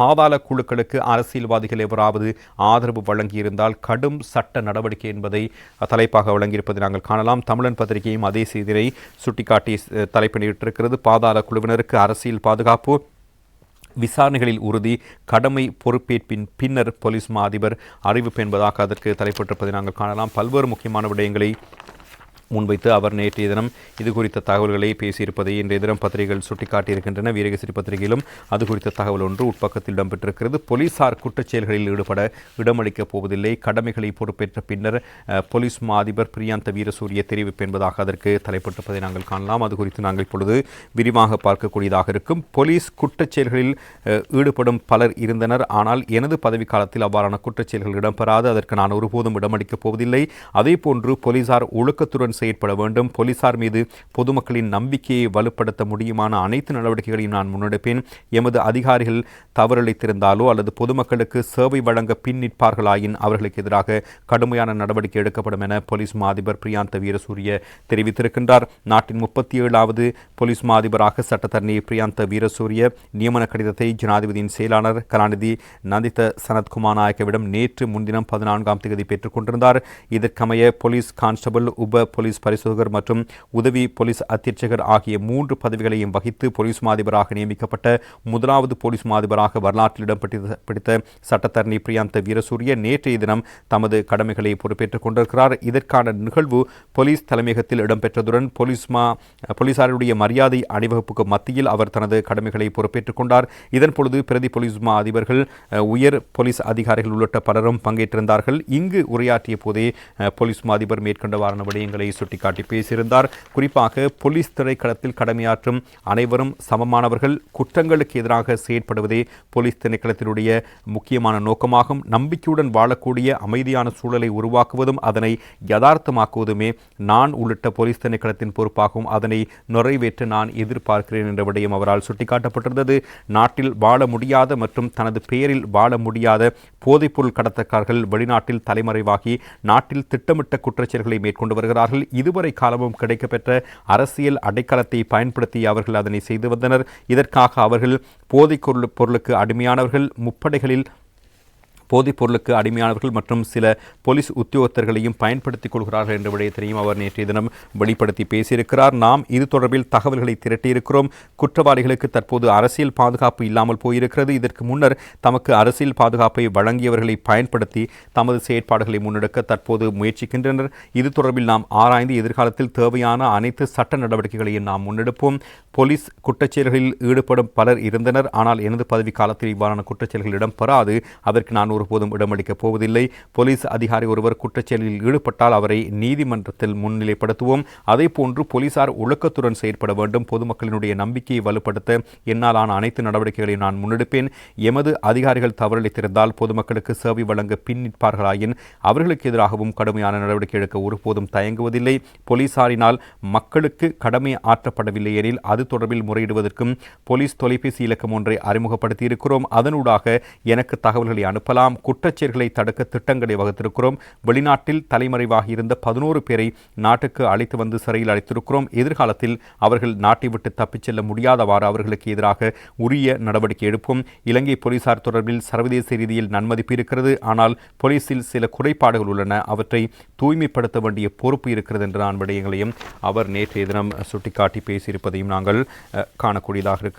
பாதாள குழுக்களுக்கு அரசியல்வாதிகள் எவராவது ஆதரவு வழங்கியிருந்தால் கடும் சட்ட நடவடிக்கை என்பதை தலைப்பாக வழங்கியிருப்பதை நாங்கள் காணலாம். தமிழன் பத்திரிகையும் அதே செய்தியை சுட்டிக்காட்டி தலைப்பினிட்டிருக்கிறது பாதாள குழுவினருக்கு அரசியல் பாதுகாப்பு விசாரணைகளில் உறுதி கடமை பொறுப்பேற்பின் பின்னர் போலீஸ் மா அதிபர் அறிவிப்பு என்பதாக அதற்கு தலைப்பட்டிருப்பதை நாங்கள் காணலாம். பல்வேறு முக்கியமான விடயங்களை முன்வைத்து அவர் நேற்றைய தினம் இது குறித்த தகவல்களை பேசியிருப்பதை இன்றைய தினம் பத்திரிகைகள் சுட்டிக்காட்டியிருக்கின்றன. வீரகசிரி பத்திரிகையிலும் அது குறித்த தகவல் ஒன்று உட்பக்கத்தில் இடம்பெற்றிருக்கிறது. போலீசார் குற்றச்செயல்களில் ஈடுபட இடமளிக்கப் போவதில்லை. கடமைகளை பொறுப்பேற்ற பின்னர் போலீஸ் மா அதிபர் பிரியாந்த வீரசூரிய தெரிவிப்பு என்பதாக அதற்கு தலைப்பட்டிருப்பதை நாங்கள் காணலாம். அது குறித்து நாங்கள் இப்பொழுது விரிவாக பார்க்கக்கூடியதாக இருக்கும். போலீஸ் குற்றச்செயல்களில் ஈடுபடும் பலர் இருந்தனர். ஆனால் எனது பதவி காலத்தில் அவ்வாறான குற்றச்செயல்கள் இடம்பெறாது. அதற்கு நான் ஒருபோதும் இடமளிக்கப் போவதில்லை. அதே போன்று போலீசார் ஒழுக்கத்துடன் செயற்பட வேண்டும். போலீசார் மீது பொதுமக்களின் நம்பிக்கையை வலுப்படுத்த முடியுமான அனைத்து நடவடிக்கைகளையும் நான் முன்னெடுப்பேன். எமது அதிகாரிகள் தவறளித்திருந்தாலோ அல்லது பொதுமக்களுக்கு சேவை வழங்க பின் நிற்பார்களாயின் அவர்களுக்கு எதிராக கடுமையான நடவடிக்கை எடுக்கப்படும் என போலீஸ் மாதிபர் பிரியாந்த வீரசூரிய தெரிவித்திருக்கின்றார். நாட்டின் முப்பத்தி ஏழாவது போலீஸ் மாதிபராக சட்டத்தரணி பிரியாந்த வீரசூரிய நியமன கடிதத்தை ஜனாதிபதியின் செயலாளர் கலாநிதி நந்தித சனத்குமார் நாயக்கவிடம் நேற்று முன்தினம் பதினான்காம் தேதி பெற்றுக் கொண்டிருந்தார். இதற்கமைய போலீஸ் கான்ஸ்டபிள் உப போலீஸ் போலீஸ் பரிசோதகர் மற்றும் உதவி போலீஸ் அத்தியட்சகர் ஆகிய மூன்று பதவிகளையும் வகித்து போலீஸ் மாதிபராக நியமிக்கப்பட்ட முதலாவது போலீஸ் மாதிபராக வரலாற்றில் இடம் பிடித்த சட்டத்தரணி பிரியாந்த வீரசூரிய நேற்றைய தினம் தமது கடமைகளை பொறுப்பேற்றுக் கொண்டிருக்கிறார். இதற்கான நிகழ்வு போலீஸ் தலைமையகத்தில் இடம்பெற்றதுடன் போலீஸ் மா போலீசாருடைய மரியாதை அணிவகுப்புக்கு மத்தியில் அவர் தனது கடமைகளை பொறுப்பேற்றுக் கொண்டார். இதன் பொழுது பிரதி போலீஸ் மா அதிபர்கள் உயர் போலீஸ் அதிகாரிகள் உள்ளிட்ட பலரும் பங்கேற்றிருந்தார்கள். இங்கு உரையாற்றிய போதே போலீஸ் மா அதிபர் மேற்கொண்டவாறான விடயங்களை சுட்டிக்காட்டி பேசியிருந்தார். குறிப்பாக போலீஸ் திணைக்களத்தில் கடமையாற்றும் அனைவரும் சமமானவர்கள். குற்றங்களுக்கு எதிராக செயற்படுவதே போலீஸ் திணைக்களத்தினுடைய முக்கியமான நோக்கமாகும். நம்பிக்கையுடன் வாழக்கூடிய அமைதியான சூழலை உருவாக்குவதும் அதனை யதார்த்தமாக்குவதுமே நான் உள்ளிட்ட போலீஸ் திணைக்களத்தின் பொறுப்பாகவும் அதனை நிறைவேற்ற நான் எதிர்பார்க்கிறேன் என்ற விடயம் அவரால் சுட்டிக்காட்டப்பட்டிருந்தது. நாட்டில் வாழ முடியாத மற்றும் தனது பெயரில் வாழ முடியாத போதைப்பொருள் கடத்தக்காரர்கள் வெளிநாட்டில் தலைமறைவாகி நாட்டில் திட்டமிட்ட குற்றச்செயல்களை மேற்கொண்டு வருகிறார்கள். இதுவரை காலமும் கிடைக்கப்பெற்ற அரசியல் அடைக்கலத்தை பயன்படுத்தி அவர்கள் அதனை செய்து வந்தனர். இதற்காக அவர்கள் போதைப் பொருளுக்கு அடிமையானவர்கள் முப்படைகளில் போதைப் பொருளுக்கு அடிமையானவர்கள் மற்றும் சில போலீஸ் உத்தியோகத்தர்களையும் பயன்படுத்திக் கொள்கிறார்கள் என்ற விடயத்தையும் அவர் நேற்றைய தினம் வெளிப்படுத்தி பேசியிருக்கிறார். நாம் இது தொடர்பில் தகவல்களை திரட்டியிருக்கிறோம். குற்றவாளிகளுக்கு தற்போது அரசியல் பாதுகாப்பு இல்லாமல் போயிருக்கிறது. இதற்கு முன்னர் தமக்கு அரசியல் பாதுகாப்பை வழங்கியவர்களை பயன்படுத்தி தமது செயற்பாடுகளை முன்னெடுக்க தற்போது முயற்சிக்கின்றனர். இது தொடர்பில் நாம் ஆராய்ந்து எதிர்காலத்தில் தேவையான அனைத்து சட்ட நடவடிக்கைகளையும் நாம் முன்னெடுப்போம். போலீஸ் குற்றச்செயல்களில் ஈடுபடும் பலர் இருந்தனர். ஆனால் எனது பதவி காலத்தில் இவ்வாறான குற்றச்செயல்கள் இடம்பெறாது. அதற்கு நான் ஒருபோதும் இடமளிக்கப் போவதில்லை. போலீஸ் அதிகாரி ஒருவர் குற்றச்செயலில் ஈடுபட்டால் அவரை நீதிமன்றத்தில் முன்னிலைப்படுத்துவோம். அதே போன்று போலீசார் ஒழுக்கத்துடன் செயற்பட வேண்டும். பொதுமக்களினுடைய நம்பிக்கையை வலுப்படுத்த என்னாலான அனைத்து நடவடிக்கைகளையும் நான் முன்னெடுப்பேன். எமது அதிகாரிகள் தவறளித்திருந்தால் பொதுமக்களுக்கு சேவை வழங்க பின் நிற்பார்களாயின் அவர்களுக்கு எதிராகவும் கடுமையான நடவடிக்கை எடுக்க ஒருபோதும் தயங்குவதில்லை. போலீசாரினால் மக்களுக்கு கடமை ஆற்றப்படவில்லை எனில் அது தொடர்பில் முறையிடுவதற்கும் போலீஸ் தொலைபேசி இலக்கம் ஒன்றை அறிமுகப்படுத்தியிருக்கிறோம். அதனூடாக எனக்கு தகவல்களை அனுப்பலாம். நாம் குற்றச்செயல்களை தடுக்க திட்டங்களை வகுத்திருக்கிறோம். வெளிநாட்டில் தலைமறைவாக இருந்த பதினோரு பேரை நாட்டுக்கு அழைத்து வந்து சிறையில் அழைத்திருக்கிறோம் எதிர்காலத்தில் அவர்கள் நாட்டை விட்டு தப்பிச் செல்ல முடியாதவாறு அவர்களுக்கு எதிராக உரிய நடவடிக்கை எடுப்போம். இலங்கை போலீசார் தொடர்பில் சர்வதேச ரீதியில் நன்மதிப்பு இருக்கிறது. ஆனால் போலீஸில் சில குறைபாடுகள் உள்ளன. அவற்றை தூய்மைப்படுத்த வேண்டிய பொறுப்பு இருக்கிறது என்ற நான் விடயங்களையும் அவர் நேற்றைய தினம் சுட்டிக்காட்டி பேசியிருப்பதையும் நாங்கள் காணக்கூடியதாக இருக்கிறது.